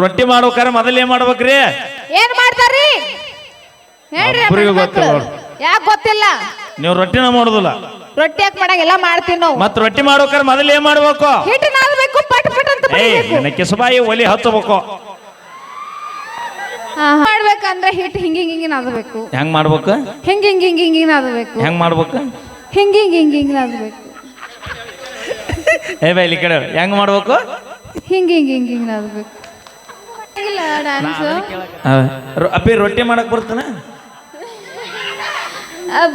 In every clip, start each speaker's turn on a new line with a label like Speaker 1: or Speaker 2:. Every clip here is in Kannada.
Speaker 1: ರೊಟ್ಟಿ ಮಾಡ್ಬೇಕಾರ ಮೊದಲೇ ಏನ್ ಮಾಡ್ಬೇಕ್ರಿ
Speaker 2: ಏನ್ ಹೇಳ್ರಿ
Speaker 1: ಒಬ್ರಿಗೂ ಗೊತ್ತಿಲ್ಲ ನೋಡು.
Speaker 2: ಯಾಕೆ ಗೊತ್ತಿಲ್ಲ
Speaker 1: ನೀವು ರೊಟ್ಟಿನ ಮಾಡೋದಿಲ್ಲ
Speaker 2: ರೊಟ್ಟಿ ಯಾಕೆ ಮಾಡಂಗ ಎಲ್ಲ ಮಾಡ್ತೀವಿ ನಾವು
Speaker 1: ಮತ್ತೆ ರೊಟ್ಟಿ ಮಾಡ್ಬೇಕಾರ ಮೊದಲು ಏನ್ ಮಾಡ್ಬೇಕು
Speaker 2: ಹಿಟ್ಟು ನಾದಬೇಕು ಪಟ್ ಪಟ್ ಅಂತ
Speaker 1: ಏಯ್
Speaker 2: ಬಡಿಬೇಕು.
Speaker 1: ನಿನ್ನ ಕಿಸಬಾಯಿ ಒಲಿ
Speaker 2: ಹತ್ತಬೇಕು. ಮಾಡ್ಬೇಕಂದ್ರೆ ಹಿಟ್ಟು ಹಿಂಗ ಹಿಂಗ ಹಿಂಗ ನಾದಬೇಕು
Speaker 1: ಹೆಂಗ್ ಮಾಡ್ಬೇಕು
Speaker 2: ಹಿಂಗ ಹಿಂಗ ಹಿಂಗ ಹಿಂಗ ಹಿಂಗ ನಾದಬೇಕು
Speaker 1: ಹೆಂಗ್ ಮಾಡ್ಬೇಕು
Speaker 2: ಹಿಂಗ ಹಿಂಗ ಹಿಂಗ ಹಿಂಗ ನಾದಬೇಕು
Speaker 1: ಏ ಬೈ ಇಲ್ಲಿ ಕಡೆ ಹೆಂಗ್ ಮಾಡ್ಬೇಕು
Speaker 2: ಹಿಂಗ ಹಿಂಗ ಹಿಂಗ ಹಿಂಗ ನಾದಬೇಕು ಇಲ್ಲ ಡ್ಯಾನ್ಸ್
Speaker 1: ಅಪ್ಪಿ ರೊಟ್ಟಿ ಮಾಡಕ್ ಬರ್ತಾನ?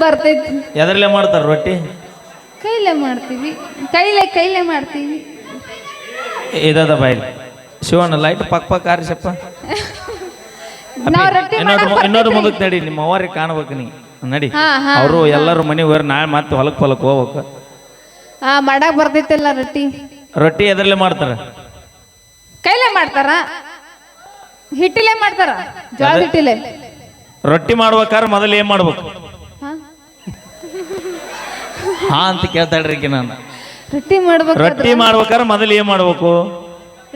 Speaker 2: ಬರ್ತೈತಿ.
Speaker 1: ಎದ್ರಲ್ಲೇ ಮಾಡ್ತಾರ ರೊಟ್ಟಿ?
Speaker 2: ಕೈಲೇ ಮಾಡ್ತೀವಿ. ಕೈಲೇ ಕೈಲೇ ಮಾಡ್ತೀವಿ.
Speaker 1: ಇದದ ಬಾಯ್. ಶಿವಣ್ಣ ಲೈಟ್ ಪಕ್ ಪಕ್ ಆರಿಸಪ್ಪ
Speaker 2: ನಾವ್ ರೊಟ್ಟಿ
Speaker 1: ಇನ್ನೊಂದು
Speaker 2: ಮಾಡಕ್
Speaker 1: ಇನ್ನೊಂದು
Speaker 2: ಬರ್ತೈತ್ರಿ.
Speaker 1: ಮುಂದಕ್ಕೆ ನಡಿ ನಿಮ್ಮ ಅವ್ರಿಗೆ ಕಾಣ್ಬೇಕು ನೀ. ನಡಿ.
Speaker 2: ಹಾ, ಹಾ,
Speaker 1: ಅವರು ಎಲ್ಲರೂ ಮನೆಗೆ ಹೋಗ್ರಿ ನಾಳೆ ಮತ್ತೆ ಹೊಲಕ್ ಪಲಕ್ ಹೋಗ್ಬೇಕು.
Speaker 2: ಹಾ ಮಾಡಕ್ ಬರ್ತೈತಿಲ್ಲ ರೊಟ್ಟಿ.
Speaker 1: ರೊಟ್ಟಿ ಎದ್ರಲ್ಲೇ ಮಾಡ್ತಾರ?
Speaker 2: ಕೈಲೇ ಮಾಡ್ತಾರ? ಹಿಟ್ಟಿಲೆ ಮಾಡ್ತಾರ ಜೋಳದ ಹಿಟ್ಟಿಲೆ
Speaker 1: ರೊಟ್ಟಿ ಮಾಡ್ಬೇಕಾದ್ರೆ ಮೊದಲು ಏನ್ ಮಾಡ್ಬೇಕು
Speaker 2: ಹಾ?
Speaker 1: ಅಂತ ಕೇಳ್ತಾಳ್ರಿ ಈಕಿ ನಾನು
Speaker 2: ರೊಟ್ಟಿ ಮಾಡ್ಬೇಕು
Speaker 1: ರೊಟ್ಟಿ ಮಾಡ್ಬೇಕಾದ್ರೆ ಮೊದಲು ಏನ್ ಮಾಡ್ಬೇಕು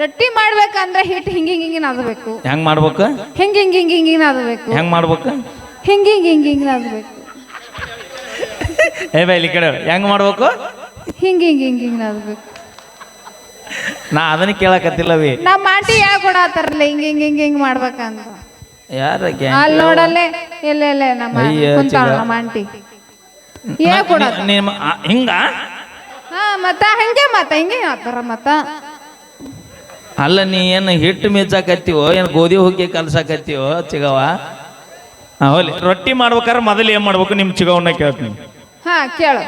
Speaker 2: ರೊಟ್ಟಿ ಮಾಡ್ಬೇಕಂದ್ರೆ ಹಿಟ್ಟು ಹಿಂಗ ಹಿಂಗ ನಾದಬೇಕು
Speaker 1: ಹೆಂಗ್ ಮಾಡ್ಬೇಕು
Speaker 2: ಹಿಂಗ ಹಿಂಗ ಹಿಂಗ ಹಿಂಗ ಹಿಂಗ ನಾದಬೇಕು
Speaker 1: ಹೆಂಗ್ ಮಾಡ್ಬೇಕು
Speaker 2: ಹಿಂಗ ಹಿಂಗ ಹಿಂಗ ಹಿಂಗ ನಾದಬೇಕು
Speaker 1: ಏ ಬೈ ಇಲ್ಲಿ ಕಡೆ ಹೆಂಗ್ ಮಾಡ್ಬೇಕು
Speaker 2: ಹಿಂಗ ಹಿಂಗ ಹಿಂಗ ಹಿಂಗ ನಾದಬೇಕು
Speaker 1: ನಾ ಅದನ್ನ ಕೇಳಕತ್ತಿಲ್ಲವಿ.
Speaker 2: ನಮ್ಮ ಆಂಟಿ ಹೇಳ್ಕೊಡತ್ತಾರಲ್ಲ ಹಿಂಗ ಹಿಂಗ ಹಿಂಗ ಹಿಂಗ ಮಾಡ್ಬೇಕಂತ.
Speaker 1: ಯಾರ
Speaker 2: ಅಲ್ಲಿ ನೋಡಲ್ಲೇ ಇಲ್ಲ ಇಲ್ಲ ನಮ್ಮ
Speaker 1: ಅಯ್ಯ,
Speaker 2: ಕುಂತಾಳ
Speaker 1: ಚಿಗ.
Speaker 2: ನಮ್ಮ ಆಂಟಿ. ಹೇಳ್ಕೊಡ
Speaker 1: ನಿಮ್ಮ ಆ, ಹಿಂಗ?
Speaker 2: ಹಾ ಮತ್ತ ಹಂಗೆ ಮತ್ತ ಹಿಂಗೆ ಆತರ ಮತ್ತ.
Speaker 1: ಅಲ್ಲ ನೀ ಏನು ಹಿಟ್ಟು ಮೆಚ್ಚಾಕತ್ತೀವೋ ಏನು ಗೋಧಿ ಹುಗ್ಗಿ ಕಲ್ಸಾಕತ್ತೀವೋ ಚಿಗವ ಹೋಲಿ. ರೊಟ್ಟಿ ಮಾಡ್ಬೇಕಾದ್ರೆ ಮೊದಲು ಏನ್ ಮಾಡ್ಬೇಕು ನಿಮ್ ಚಿಗವನ್ನ ಕೇಳ್ತೀನಿ.
Speaker 2: ಹಾ ಕೇಳು.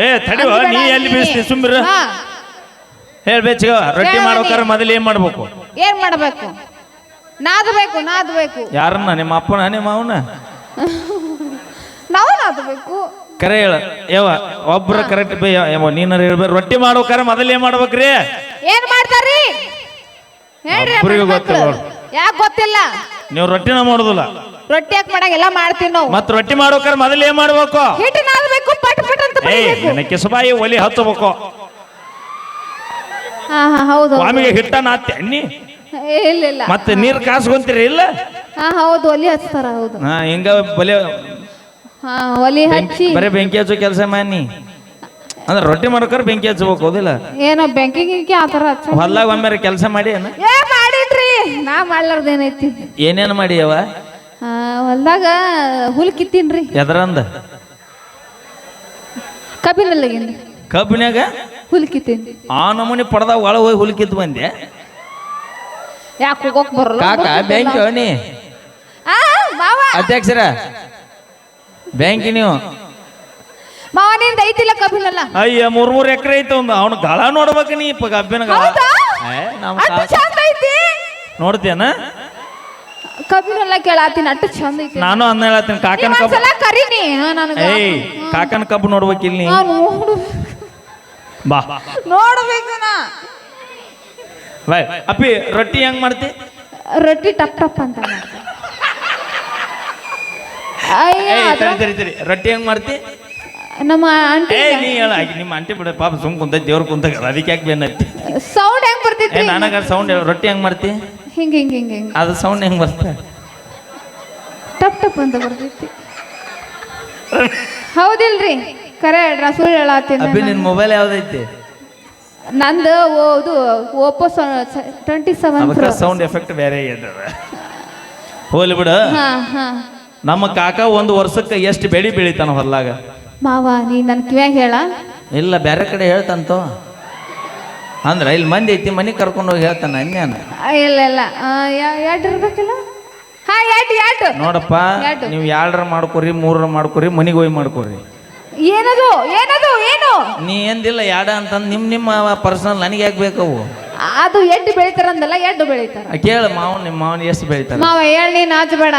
Speaker 1: ಏ ತಡಿವ ನೀ ಎಲ್ಲಿ ಬೀಸ್ತಿ ಸುಮ್ಮಿರ
Speaker 2: ಹಾ.
Speaker 1: ಹೇಳ್ಬೇ ಚಿಗವ ರೊಟ್ಟಿ ಮಾಡ್ಬೇಕಾದ್ರೆ ಮೊದಲು ಏನ್ ಮಾಡ್ಬೇಕು?
Speaker 2: ಏನ್ ಮಾಡ್ಬೇಕು? ನಾದಬೇಕು ನಾದಬೇಕು.
Speaker 1: ಯಾರನ್ನ? ನಿಮ್ಮ ಅಪ್ಪನ ನಿಮ್ಮ ಅವನ?
Speaker 2: ನಾವು ನಾದಬೇಕು.
Speaker 1: ಕರೆ ಹೇಳ. ಯಾವ ಒಬ್ರ ಕರೆಕ್ಟ್ ನೀನಾರ ಹೇಳ್ಬೇಕು ರೊಟ್ಟಿ ಮಾಡ್ಬೇಕಾದ್ರೆ ಮೊದಲು ಏನ್ ಮಾಡ್ಬೇಕ್ರಿ?
Speaker 2: ಏನ್ ಮಾಡ್ತಾರ್ರಿ? ಹೇಳ್ರಿ
Speaker 1: ಒಬ್ರಿಗೂ ಗೊತ್ತಿಲ್ಲ.
Speaker 2: ಯಾಕೆ ಗೊತ್ತಿಲ್ಲ?
Speaker 1: ನೀವು ರೊಟ್ಟಿನ ಮಾಡೋದಿಲ್ಲ.
Speaker 2: ರೊಟ್ಟಿ ಯಾಕೆ ಮಾಡಂಗ ಎಲ್ಲ ಮಾಡ್ತೀವಿ ನಾವು.
Speaker 1: ಮತ್ತೆ ರೊಟ್ಟಿ ಮಾಡ್ಬೇಕಾದ್ರೆ ಮೊದಲು ಏನ್ ಮಾಡ್ಬೇಕು?
Speaker 2: ಹಿಟ್ಟು ನಾದಬೇಕು ಪಟ್ ಪಟ್ ಅಂತ
Speaker 1: ಏಯ್ ನಿನ್ನ ಕಿಸಬಾಯಿ ಒಲಿ ಹಚ್ಚಬೇಕು
Speaker 2: ಹಾ ಹಾ ಹೌದು
Speaker 1: ಸ್ವಾಮಿಗೆ ಹಿಟ್ಟ ನಾತ್ಯ ಅನ್ನಿ
Speaker 2: ಏ, ಇಲ್ಲ ಇಲ್ಲ.
Speaker 1: ಮತ್ತೆ ನೀರ್ ಕಾಸ್ಕೊಂತೀರಿ ಇಲ್ಲ?
Speaker 2: ಹಾ ಹೌದು ಒಲಿ ಹಚ್ತಾರ ಹೌದು.
Speaker 1: ಹಾ ಹಿಂಗ ಬಲೆ
Speaker 2: ಹಾ ಒಲಿ ಹಚ್ಚಿ.
Speaker 1: ಬರೀ ಬೆಂಕಿ ಹಚ್ಚೋ ಕೆಲಸ ಮಾಡಿ ಅಂದ್ರೆ ರೊಟ್ಟಿ ಮಾಡ್ಬೇಕಾರೆ ಬೆಂಕಿ ಹಚ್ಚಬೇಕು ಹೌದಿಲ್ಲ?
Speaker 2: ಏನೋ ಬೆಂಕಿ ಗಿಂಕಿ ಆ ಥರ ಹಚ್ಚ
Speaker 1: ಹೊಲ್ದಾಗ ಒಮ್ಮೆ ಕೆಲಸ ಮಾಡಿ ಏನ?
Speaker 2: ಏ ಮಾಡಿದ್ರಿ ನಾ ಮಾಡ್ಲಾರ್ದೇನೈತಿ
Speaker 1: ಏನೇನು ಮಾಡಿ ಅವ
Speaker 2: ಆ, ಹೊಲ್ದಾಗ ಹುಲ್ ಕಿತ್ತೀನ್ರಿ.
Speaker 1: ಎದರಂದ?
Speaker 2: ಕಬ್ಬಿನಲ್ಲಿ
Speaker 1: ಕಬ್ಬಿನ್ಯಾಗ?
Speaker 2: ಹುಲ್ ಕಿತ್ತೀನಿ
Speaker 1: ಆ ನಮೂನಿ ಪಡ್ದಾಗ ಒಳ ಹೋಗಿ ಹುಲ್ಕಿತ್ ಬಂದೆ.
Speaker 2: ಯಾಕೆ ಹೋಗೋಕ್ ಬರಲ್ಲ?
Speaker 1: ಕಾಕ ಬ್ಯಾಂಕ್ ನೀ.
Speaker 2: ಆ ಮಾವ.
Speaker 1: ಅಧ್ಯಕ್ಷರ ಬ್ಯಾಂಕಿ ನೀವು.
Speaker 2: ಮಾವ ನಿಂದ ಐತಿಲ್ಲ ಕಬ್ಬಿನಲ್ಲ?
Speaker 1: ಅಯ್ಯ ಮೂರ್ ಮೂರ್ ಎಕರೆ ಐತೆ ಒಂದು. ಅವ್ನ ಗಳ ನೋಡ್ಬೇಕು ನೀ ಪ ಕಬ್ಬಿನ ಗಳ.
Speaker 2: ಹೌದಾ?
Speaker 1: ಏ, ನಮ್
Speaker 2: ಅಟ್ಟು
Speaker 1: ಕಾಕ
Speaker 2: ಚಂದ ಐತಿ.
Speaker 1: ನೋಡ್ತೇನ
Speaker 2: ಕಬ್ಬಿನಲ್ಲ ಕೇಳಾತೀನಿ ಅಟ್ಟು ಚಂದ ಐತಿ.
Speaker 1: ನಾನು ಅನ್ನ ಹೇಳತ್ತೀನಿ ಕಾಕನ ಕಬ್ಬು
Speaker 2: ಒಂದ್ಸಲ ಕರೀನಿ ನನಗ.
Speaker 1: ಏಯ್ ಕಾಕನ ಕಬ್ಬು ನೋಡ್ಬೇಕಿಲ್ ನೀ.
Speaker 2: ನೋಡು.
Speaker 1: ಬಾ.
Speaker 2: ನೋಡ್ಬೇಕು ನಾ
Speaker 1: ಬಾಯ್ ಅಪ್ಪಿ ರೊಟ್ಟಿ ಹೆಂಗ್ ಮಾಡ್ತಿ?
Speaker 2: ರೊಟ್ಟಿ ಟಪ್ ಟಪ್ ಅಂತ ಮಾಡ್ತಾರೆ. ಅಯ್ಯ
Speaker 1: ಏಯ್
Speaker 2: ಅದ್ರ-
Speaker 1: ತಡಿ ತಡಿ ತಡಿ ರೊಟ್ಟಿ ಹೆಂಗ್ ಮಾಡ್ತಿ?
Speaker 2: ನಮ್ಮ ಆಂಟಿ
Speaker 1: ಏ ನೀ ಹೇಳ ಆಕಿ ನಿಮ್ಮ ಆಂಟಿ ಬಿಡ ಪಾಪ ಸುಮ್ ಕುಂತ ದೇವ್ರ ಕುಂತ ಅದಕ್ಕೆ ಯಾಕೆ ಬೆನ್ನತ್ತಿ
Speaker 2: ಸೌಂಡ್ ಹೆಂಗ್
Speaker 1: ಏ
Speaker 2: ನನಗೆ
Speaker 1: ನನಗ ಸೌಂಡ್ ಹೇಳ ರೊಟ್ಟಿ ಹೆಂಗ್ ಮಾಡ್ತಿ?
Speaker 2: ಹಿಂಗ ಹಿಂಗ ಹಿಂಗ ಹಿಂಗ.
Speaker 1: ಅದು ಸೌಂಡ್ ಹೆಂಗ್ ಬರ್ತದೆ?
Speaker 2: ಟಪ್ ಟಪ್ ಅಂತ ಬರ್ತೈತಿ ಹೌದಿಲ್ರಿ? ಕರೆ ನಾ ಸುಳ್ಳು ಹೇಳತ್ತೀನಿ
Speaker 1: ಅಬ್ಬಿ ನಿನ್. ಮೊಬೈಲ್ ಯಾವ್ದೈತಿ?
Speaker 2: ನಂದು ಓ- ಇದು ಓಪೋ ಟ್ವೆಂಟಿ ಸೆವೆನ್
Speaker 1: ಅದಕ್ಕೆ ಸೌಂಡ್ ಎಫೆಕ್ಟ್ ಬೇರೆ ಇದೆ ಹೋಲಿ ಬಿಡು.
Speaker 2: ಹಾ ಹಾ.
Speaker 1: ನಮ್ಮ ಕಾಕ ಒಂದು ವರ್ಷಕ್ಕೆ ಎಷ್ಟು ಬೆಳಿ ಬೆಳಿತಾನ ಹೊಲ್ಲಾಗ
Speaker 2: ಮಾವ ನೀ ನನ್ನ ಕಿವ್ಯಾಗ ಹೇಳ?
Speaker 1: ಇಲ್ಲ ಬೇರೆ ಕಡೆ ಹೇಳ್ತಂತೋ ಅಂದ್ರೆ ಇಲ್ಲಿ ಮಂದಿ ಐತಿ ಮನೆ ಕರ್ಕೊಂಡು ಹೋಗಿ ಹೇಳ್ತಾನ ಅನ್ಯಾನ
Speaker 2: ಆ, ಇಲ್ಲ ಇಲ್ಲ. ಎರಡು ಇರ್ಬೇಕಿಲ್ಲ? ಹಾ ಎರಡು ಎರಡು
Speaker 1: ನೋಡಪ್ಪ
Speaker 2: ಎರಡು.
Speaker 1: ನೀವು ಎರಡರ ಮಾಡ್ಕೊರಿ ಮೂರರ ಮಾಡ್ಕೊರಿ ಮನಿಗೆ ಹೋಗಿ ಮಾಡ್ಕೊರಿ.
Speaker 2: ಏನದು? ಏನದು? ಏನು?
Speaker 1: ನೀ ಎಂದಿಲ್ಲ ಯಾಡ ಅಂತಂದು ನಿಮ್ಮ ನಿಮ್ಮ ಪರ್ಸನಲ್ ನನಗೆ ಯಾಕೆ ಬೇಕವು
Speaker 2: ಅದು ಎಡ್ಡು ಬೆಳಿತಾರಂದಲ್ಲ ಎಡ್ಡು ಬೆಳಿತಾರ.
Speaker 1: ಕೇಳ ಮಾವನ್ ನಿಮ್ಮ ಮಾವನ್ ಎಷ್ಟು ಬೆಳಿತಾರ?
Speaker 2: ಮಾವ ಹೇಳ ನೀ ನಾಚಬೇಡ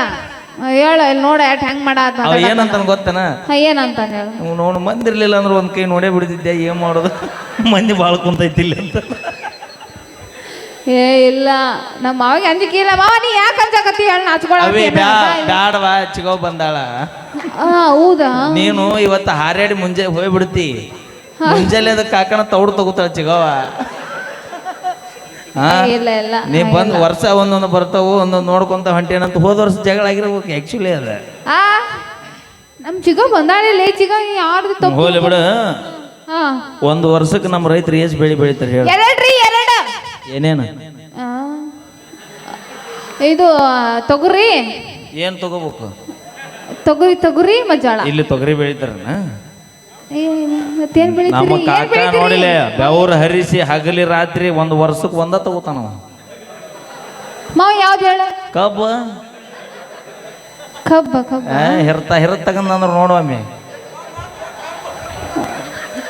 Speaker 2: ಹೇಳು ಇಲ್ಲಿ ನೋಡ ಎಟ್ ಹೆಂಗ್ ಮಾಡ
Speaker 1: ಅವ ಏನಂತ ಗೊತ್ತನ?
Speaker 2: ಏನಂತ ಹೇಳು.
Speaker 1: ನೋಡು ಮಂದಿರ್ಲಿಲ್ಲ ಅಂದ್ರೆ ಒಂದ್ ಕೈ ನೋಡೇ ಬಿಡ್ತಿದ್ದೆ ಏನ್ ಮಾಡೋದು? ಮಂದಿ ಭಾಳ ಕುಂತೈತಿ ಇಲ್ಲಿ ಅಂತ.
Speaker 2: ಏ ಇಲ್ಲ. ನಮ್ಮ ಮಾವಿಗೆ ಅಂಜಿಕೆ ಇಲ್ಲ. ಮಾವ ನೀ ಯಾಕೆ ಅಂಜಕತ್ತಿ? ಹೇಳಿ
Speaker 1: ಅವೇ ಬ್ಯಾ
Speaker 2: ನಾಚ್ಕೊಳ
Speaker 1: ಬ್ಯಾಡವಾ ಚಿಗೋ ಬಂದಾಳ.
Speaker 2: ಹೌದಾ?
Speaker 1: ನೀನು ಇವತ್ತು ಹಾರಾಡಿ ಮುಂಜೆ ಹೋಗ್ಬಿಡ್ತಿ. ಮುಂಜಾನೆ ಅದ ಕಾಕನ ತೌಡು ತಗೋತಾಳ ಚಿಗವ
Speaker 2: ಇಲ್ಲ ಇಲ್ಲ.
Speaker 1: ನೀ ಬಂದ್ ವರ್ಷ ಒಂದೊಂದು ಬರ್ತಾವು ಒಂದೊಂದು ನೋಡ್ಕೊಂತ ಹೊಂಟೇನಂತ ಹೋದ ವರ್ಷ ಜಗಳ ಆಗಿರ್ಬೇಕು ಆಕ್ಚುಲಿ ಅದ.
Speaker 2: ಆ ನಮ್ ಚಿಗ ಬಂದಾಳಿಲ್ಲ ಚಿಗ ಯಾರ್ದು ತಪ್ಪು
Speaker 1: ಹೋಲಿ ಬಿಡು.
Speaker 2: ಹಾ.
Speaker 1: ಒಂದು ವರ್ಷಕ್ಕೆ ನಮ್ಮ ರೈತರು ಎಷ್ಟು ಬೆಳಿ ಬೆಳಿತಾರೆ ಹೇಳಿ.
Speaker 2: ಎರಡ್ರಿ ಎರಡು
Speaker 1: ಏನೇನು?
Speaker 2: ಆ, ಇದು ತೊಗರಿ?
Speaker 1: ಏನು ತಗೋಬೇಕು?
Speaker 2: ತೊಗರಿ ತೊಗರಿ ಮಜ್ಜಾಳ.
Speaker 1: ಇಲ್ಲಿ ತೊಗರಿ ಬೆಳಿತಾರನ?
Speaker 2: ಏ, ಮತ್ತೇನ್ ಬೆಳಿತೀರಿ?
Speaker 1: ನಮ್ಮ
Speaker 2: ಏನ್
Speaker 1: ಕಾಕ
Speaker 2: ಬೆಳಿತೀರಿ?
Speaker 1: ನೋಡಿಲೆ ಬೆವ್ರು ಹರಿಸಿ ಹಗಲಿ ರಾತ್ರಿ ಒಂದು ವರ್ಷಕ್ಕೆ ಒಂದ ತಗೋತಾನ
Speaker 2: ಮಾವ ಯಾವ್ದು ಹೇಳ?
Speaker 1: ಕಬ್ಬ?
Speaker 2: ಕಬ್ಬ ಕಬ್ಬ.
Speaker 1: ಆ, ಹಿರ್ತ ಹಿರತ್ ನೋಡುವಮ್ಮಿ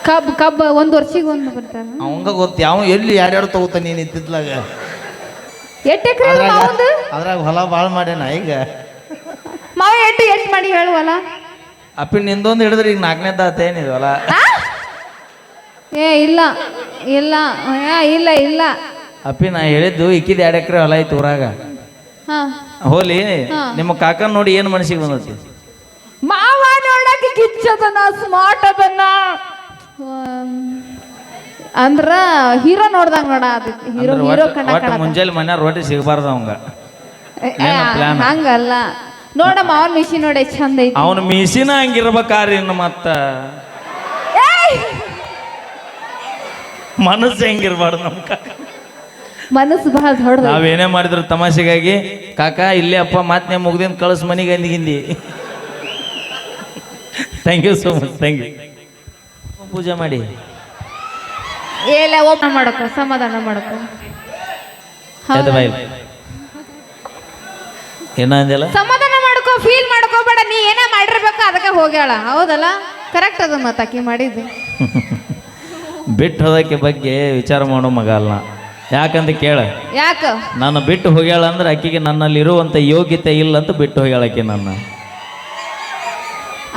Speaker 2: ಕಬ್ಬ ಕಬ್ಬ ಒಂದು ವರ್ಷಿಗೆ ಒಂದು ಬರ್ತಾರ
Speaker 1: ಅವಂಗ ಗೊತ್ತು ಯಾವ ಎಲ್ಲಿ ಯಾರ್ಯಾರು ತಗೋತ ನೀನು ಇದ್ದಿದ್ಲಾಗ.
Speaker 2: ಎಷ್ಟ್ ಎಕರೆ ಮಾವಂದು
Speaker 1: ಅದ್ರಾಗ ಹೊಲ ಭಾಳ ಮಾಡ್ಯಾನ ಈಗ.
Speaker 2: ಮಾವ ಎಟ್ಟು ಎಷ್ಟು ಮಾಡಿ ಹೇಳುವಲ್ಲ
Speaker 1: ಅಪ್ಪಿ ನಿಂದೊಂದು ಹಿಡಿದ್ರೆ ಈಗ ನಾಲ್ಕನೇದ ಆತೇನಿದು ಹೊಲ?
Speaker 2: ಏ ಇಲ್ಲ ಇಲ್ಲ ಏ, ಇಲ್ಲ ಇಲ್ಲ.
Speaker 1: ಅಪ್ಪಿ ನಾ ಹೇಳಿದ್ದು ಇಕ್ಕಿದ ಎರಡು ಎಕರೆ ಹೊಲ ಐತಿ ಊರಾಗ.
Speaker 2: ಹಾ.
Speaker 1: ಹೋಲಿ ನಿಮ್ಮ ಕಾಕನ ನೋಡಿ ಏನು ಮನಸ್ಸಿಗೆ ಬಂದತಿ?
Speaker 2: ಮಾವ ನೋಡಕ್ಕೆ ಕಿಚ್ಚದನ ಸ್ಮಾರ್ಟ್ ಅದನ್ನ ಅಂದ್ರ ಹೀರೋ ನೋಡ್ದಂಗ ನೋಡ ಹೀರೋ ಹೀರೋ
Speaker 1: ಒಟ್ಟು ಒಟ್ಟು ಮುಂಜಾನೆ ಮನ್ಯಾಗ ರೊಟ್ಟಿ ಸಿಗಬಾರ್ದು ಅವಂಗ. ಏನು plan?
Speaker 2: ಹಂಗಲ್ಲ. ನೋಡಮ್ಮ ಅವನ್ ಮಿಷಿನ್ ನೋಡಿ ಎಷ್ಟ್ ಚಂದ ಐತಿ.
Speaker 1: ಅವನ ಮೀಸಿನ ಹಂಗಿರ್ಬೇಕಾರಿ ಇನ್ನು ಮತ್ತ. ಮನಸ್ಸು ಹೆಂಗಿರ್ಬಾರ್ದು ನಮ್ ಕಾಕ
Speaker 2: ಮನಸ್ಸು ಬಹಳ ದೊಡ್ಡದ.
Speaker 1: ನಾವೇನೇ ಮಾಡಿದ್ರು ತಮಾಷೆಗಾಗಿ ಕಾಕ ಇಲ್ಲೇ ಅಪ್ಪ ಮಾತನೇ ಮುಗ್ದಿನ ಕಳಿಸ್ ಮನೆಗೆ ಅಂದಿಗಿಂದಿ. Thank you so much thank you ಪೂಜೆ ಮಾಡಿ.
Speaker 2: ಏಲ ಓಪನ್ ಮಾಡಕೋ ಸಮಾಧಾನ ಮಾಡಕೋ
Speaker 1: ಎದ್ದು ಬಾಯ್. ಏನ ಅಂದಿಲ್ಲ
Speaker 2: ಸಮಾಧಾನ ಮಾಡ್ಕೋ ಫೀಲ್ ಮಾಡ್ಕೋಬೇಡ ನೀ ಏನ ಮಾಡಿರ್ಬೇಕು ಅದಕ್ಕೆ ಹೋಗ್ಯಾಳ. ಹೌದಲ್ಲ? ಕರೆಕ್ಟ್ ಅದ ಮತ್ತ ಆಕಿ ಮಾಡಿದ್ದು.
Speaker 1: ಬಿಟ್ಟು ಹೋದಕ್ಕೆ ಬಗ್ಗೆ ವಿಚಾರ ಮಾಡೋ ಮಗ ಅಲ್ಲ. ಯಾಕಂತ ಕೇಳ.
Speaker 2: ಯಾಕ?
Speaker 1: ನಾನು ಬಿಟ್ಟು ಹೋಗ್ಯಾಳ ಅಂದ್ರೆ ಆಕಿಗೆ ನನ್ನಲ್ಲಿ ಇರುವಂತ ಯೋಗ್ಯತೆ ಇಲ್ಲ ಅಂತ ಬಿಟ್ಟು ಹೋಗ್ಯಾಳ ಆಕಿ ನನ್ನ.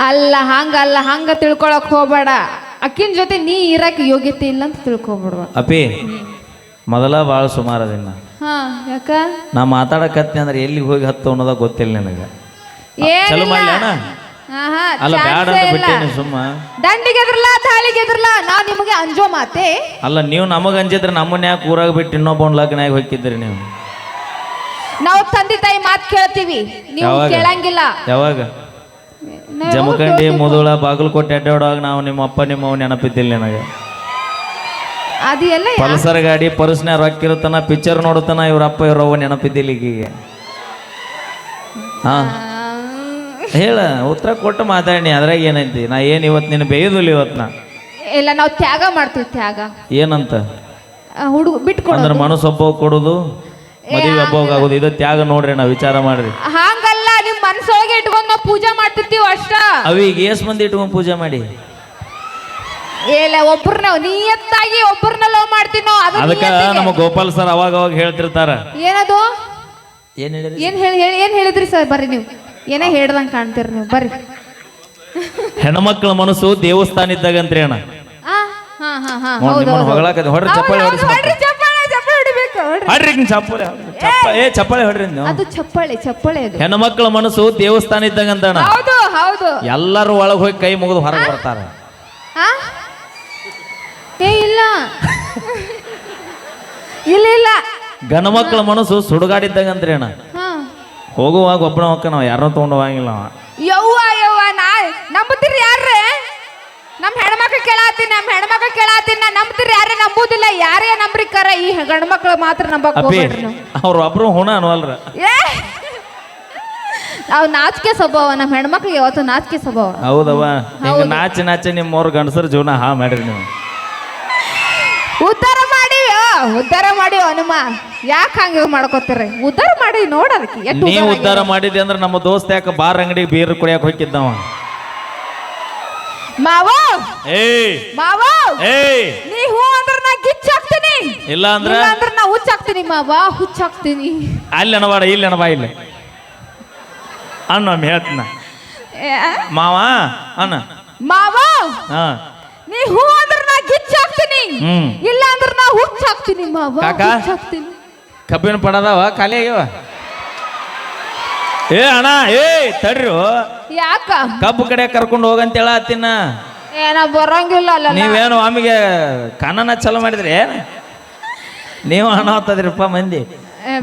Speaker 2: ಅಲ್ಲ ಹಂಗಲ್ಲ ಹಂಗ ತಿಳ್ಕೊಳಕ್ ಹೋಗ್ಬೇಡ. ಅಕ್ಕಿನ ಜೊತೆ ನೀ ಇರಕ್ಕೆ ಯೋಗ್ಯತೆ ಇಲ್ಲ ಅಂತ ತಿಳ್ಕೊಬಿಡುವ.
Speaker 1: ಅಪಿ ಮೊದಲ ಭಾಳ ಸುಮಾರು ಅದನ್ನ
Speaker 2: ಹಾ ಯಾಕ?
Speaker 1: ನಾ ಮಾತಾಡಕತ್ನಿ ಅಂದ್ರೆ ಎಲ್ಲಿಗೆ ಹೋಗಿ ಹತ್ತು ಅನ್ನೋದ ಗೊತ್ತಿಲ್ಲ ನಿನಗೆ. ಚಲೋ
Speaker 2: ಆಹಾ,
Speaker 1: ಅಲ್ಲ
Speaker 2: chance
Speaker 1: ಬ್ಯಾಡ
Speaker 2: ಏ
Speaker 1: ಅಂತ
Speaker 2: ಇಲ್ಲ.
Speaker 1: ಬಿಟ್ಟೇನಿ ಸುಮ್ಮ.
Speaker 2: ದಂಡಿಗೆ ಎದ್ರಲ್ಲ ತಾಳಿಗೆ ಎದ್ರಲ್ಲ ನಾ ನಿಮಗೆ ಅಂಜೋ ಮಾತೆ.
Speaker 1: ಅಲ್ಲ ನೀವು ನಮಗೆ ಅಂಜಿದ್ರೆ ನಮ್ಮನ್ನ ಯಾಕೆ ಊರಾಗ ಬಿಟ್ಟು ಇನ್ನೊಬ್ಬನ ಲಗ್ನಾಗ ಹೋಗಿದ್ರಿ ನೀವು?
Speaker 2: ನಾವು ತಂದೆ ತಾಯಿ ಮಾತು ಕೇಳ್ತೀವಿ. ನೀವು
Speaker 1: ಯಾವಾಗ?
Speaker 2: ಕೇಳಂಗಿಲ್ಲ.
Speaker 1: ಯಾವಾಗ? ಜಮಖಂಡಿ. ಮುದುಳ ಬಾಗಲಕೋಟೆ ಅಡ್ಡಾಡುವಾಗ ನಾವು ನಿಮ್ಮ ಅಪ್ಪ ನಿಮ್ಮ ಅವ್ವ ನೆನಪಿದ್ದಿಲ್ಲ ನನಗೆ.
Speaker 2: ಅದೆಲ್ಲ
Speaker 1: ಪಲ್ಸರ್ ಗಾಡಿ ಪರ್ಸ್ನ ರೊಕ್ಕ ಇರುತ್ತಾನ ಪಿಕ್ಚರ್ ನೋಡುತ್ತಾನ ಇವ್ರ ಅಪ್ಪ ನೆನಪಿದ್ದಿಲ್ಲ ಈಗೀಗ. ಹಾ. ಹೇಳ ಉತ್ತರ ಕೊಟ್ಟು ಮಾತಾಡಿ ಅದ್ರಾಗ ಏನೈತಿ? ನಾ ಏನು ಇವತ್ತು ನಿನ್ನ ಬೇಯುದಿಲ್ಲ ಇವತ್ತು ನಾ?
Speaker 2: ಇಲ್ಲ ನಾವು ತ್ಯಾಗ ಮಾಡ್ತೀವಿ ತ್ಯಾಗ.
Speaker 1: ಏನಂತ?
Speaker 2: ಹುಡುಗ ಬಿಟ್ಕೊಡು
Speaker 1: ಅಂದ್ರೆ ಮನಸ್ಸು ಒಬ್ಬ ಕೊಡುದು ಮದುವೆ ಒಬ್ಬ ಆಗೋದು ಇದು ತ್ಯಾಗ ನೋಡ್ರಿ ನಾವು ವಿಚಾರ ಮಾಡ್ರಿ.
Speaker 2: ಹಂಗಲ್ಲ. ನಿಮ್ ಮನ್ಸೊಳಗೆ ಇಟ್ಕೊಂಡ್ ನಾವು ಪೂಜೆ ಮಾಡ್ತಿರ್ತೀವಿ ಅಷ್ಟ.
Speaker 1: ಅವಿಗೆ ಏಸ್ ಮಂದಿ ಇಟ್ಕೊಂಡ್ ಪೂಜೆ ಮಾಡಿ?
Speaker 2: ಇಲ್ಲ ಒಬ್ಬರನ್ನ ನಿಯತ್ತಾಗಿ ಒಬ್ಬರನ್ನ ಲವ್ ಮಾಡ್ತೀವಿ ನಾವು ಅದು
Speaker 1: ಅದಕ್ಕೆ
Speaker 2: ನಿಯತ್ತಿಗೆ.
Speaker 1: ನಮ್ಮ ಗೋಪಾಲ್ ಸರ್ ಅವಾಗ ಅವಾಗ ಹೇಳ್ತಿರ್ತಾರ.
Speaker 2: ಏನದು?
Speaker 1: ಏನ್ ಹೇಳಿರಿ
Speaker 2: ಏನ್ ಹೇಳಿ ಹೇಳಿ ಏನ್ ಹೇಳಿದ್ರಿ ಸರ್? ಬರ್ರಿ ನೀವು. ಏನೇ ಹೇಳ್ದಂಗ್ ಕಾಣ್ತೀರಿ ನೀವು. ಬರ್ರಿ.
Speaker 1: ಹೆಣ್ಮಕ್ಳ ಮನಸ್ಸು ದೇವಸ್ಥಾನ ಇದ್ದಾಗ ಅಣ್ಣ.
Speaker 2: ಆ, ಹಾ ಹಾ ಹಾ.
Speaker 1: ನೋಡ್
Speaker 2: ಹೌದು
Speaker 1: ನಿಮ್ಮನ್ನ
Speaker 2: ಹೌದು.
Speaker 1: ಹೊಗಳಾಕತ್ತಿ. ಹೊಡ್ರಿ ಚಪ್ಪಾಳೆ
Speaker 2: ಹೌದು. ಹೊಡ್ರಿ ಹೊಡ್ರಿ.
Speaker 1: ಹೊಡ್ರಿ ಹಿಂಗ್ ಚಪ್ಪಾಳೆ ಚಪ್ಪ ಏ ಚಪ್ಪಾಳೆ ಹೊಡ್ರಿ ನೀವು.
Speaker 2: ಅದು ಚಪ್ಪಾಳೆ ಚಪ್ಪಾಳೆ ಅದು.
Speaker 1: ಮಕ್ಕಳ ಮನಸ್ಸು ದೇವಸ್ಥಾನ ಇದ್ದಂಗ
Speaker 2: ಹೌದು ಹೌದು.
Speaker 1: ಎಲ್ಲರೂ ಒಳಗೆ ಹೋಗಿ ಕೈ ಮುಗಿದು ಹೊರಗೆ ಬರ್ತಾರ.
Speaker 2: ಆ? ಏ ಇಲ್ಲ. ಇಲ್ಲ ಇಲ್ಲ.
Speaker 1: ಗಂಡ ಮಕ್ಕಳ ಮನಸ್ಸು ಸುಡುಗಾಡಿದ್ದಂಗಂತ್ರಿ ಅಣ್ಣ.
Speaker 2: ಹಾ.
Speaker 1: ಹೋಗುವಾಗ ಒಬ್ಬನ ಮಕ್ಕ ನಾವು ಯಾರನ್ನೂ ತೊಗೊಂಡು ಹೋಗಂಗಿಲ್ಲ ಅವ.
Speaker 2: ಯವ್ವ ಯವ್ವ ನಾ ನಂಬುತ್ತೀರಿ? ನಮ್ಮ ಹೆಣ್ಮಕ್ಳು ಕೇಳಾತೀನಿ ನಮ್ಮ ಹೆಣ್ಮಕ್ಳು ಕೇಳಾತೀನಿ ನಾ ನಂಬ್ತೀರಿ ಯಾರೇ ನಂಬುದಿಲ್ಲ ಯಾರೇ ನಂಬ್ರಿ ಕರ ಈ ಗಂಡ್ಮಕ್ಳು ಮಾತ್ರ ನಂಬಕ್
Speaker 1: ಅಪ್ಪಿ
Speaker 2: ಹೋಗ್ಬೇಡ್ರಿ ನೀವು.
Speaker 1: ಅವ್ರ ಒಬ್ರು ಹುಣ ಅನ್ವಲ್ರ.
Speaker 2: ಏ! ನಾವು ನಾಚಿಕೆ ಸ್ವಭಾವ ನಮ್ಮ ಹೆಣ್ಮಕ್ಳು ಯಾವತ್ತು ನಾಚಿಕೆ ಸ್ವಭಾವ.
Speaker 1: ಹೌದವ್ವ. ಹಿಂಗ ನಾಚಿ ನಾಚಿ ನಿಮ್ಮವ್ರ ಗಂಡಸರ ಜೀವನ ಹಾ ಮಾಡ್ರಿ ನೀವು.
Speaker 2: ಉದ್ಧಾರ ಮಾಡಿಯೋ ಉದ್ಧಾರ ಮಾಡಿಯೋ ಹನುಮ ಯಾಕೆ ಹಂಗೆ ಮಾಡ್ಕೋತೀರಿ? ಉದ್ಧಾರ ಮಾಡಿ ನೋಡ ಅದಕ್ಕೆ ಎಷ್ಟು
Speaker 1: ನೀವು
Speaker 2: ಉದ್ಧಾರ
Speaker 1: ಉದ್ಧಾರ ಮಾಡಿದೆ ಅಂದ್ರೆ ನಮ್ಮ ದೋಸ್ತ ಯಾಕೆ ಬಾರ್ ಅಂಗಡಿ ಬೀರ್ ಕುಡಿಯಕ್ ಹೋಗಿದ್ದವ?
Speaker 2: ಮಾವ!
Speaker 1: ಏ
Speaker 2: ಮಾವ!
Speaker 1: ಏಯ್!
Speaker 2: ನೀ ಹೂ ಅಂದ್ರ ನಾ ಗಿಚ್ಚ ಹಾಕ್ತೀನಿ
Speaker 1: ಇಲ್ಲ ಅಂದ್ರ?
Speaker 2: ಇಲ್ಲ ಅಂದ್ರ ನಾ ಹುಚ್ಚಾಕ್ತೀನಿ ಮಾವ ಹುಚ್ಚಾಕ್ತೀನಿ.
Speaker 1: ಅಲ್ಲಿ ಅಣಬಾಡ ಇಲ್ಲಿ ಅಣಬಾ ಇಲ್ಲಿ. ಅಣ್ಣ ಹೇಳ್ತೀನ
Speaker 2: ಏ,
Speaker 1: ಮಾವ ಅಣ್ಣ.
Speaker 2: ಮಾವ!
Speaker 1: ಹಾ.
Speaker 2: ನೀ ಹೂ ಅಂದ್ರ ನಾ ಗಿಚ್ಚ ಹಾಕ್ತೀನಿ
Speaker 1: ಹ್ಮ್.
Speaker 2: ಇಲ್ಲ ಅಂದ್ರ ನಾ ಹುಚ್ಚ ಹಾಕ್ತೀನಿ ಮಾವ
Speaker 1: ಕಾಕ?
Speaker 2: ಹುಚ್ಚ್ ಹಾಕ್ತೀನಿ
Speaker 1: ಕಬ್ಬಿನ ಪಡದವ ಖಾಲಿ ಆಗ್ಯಾವ? ಏ ಅಣ್ಣ ಏ ತಡ್ರಿ.
Speaker 2: ಯಾಕ?
Speaker 1: ಕಬ್ಬು ಕಡೆ ಕರ್ಕೊಂಡು ಹೋಗಂತ ಹೇಳತ್ತಿನ
Speaker 2: ಏನ ಬರಂಗಿಲ್ಲ ಅಲ್ಲ
Speaker 1: ನೀವೇನು ಆಮಿಗೆ ಕನ್ನನ ಚಲೋ ಮಾಡಿದ್ರಿ ಏನು? ನೀವು ಅನಾಥದ್ರಿಪ್ಪ ಮಂದಿ.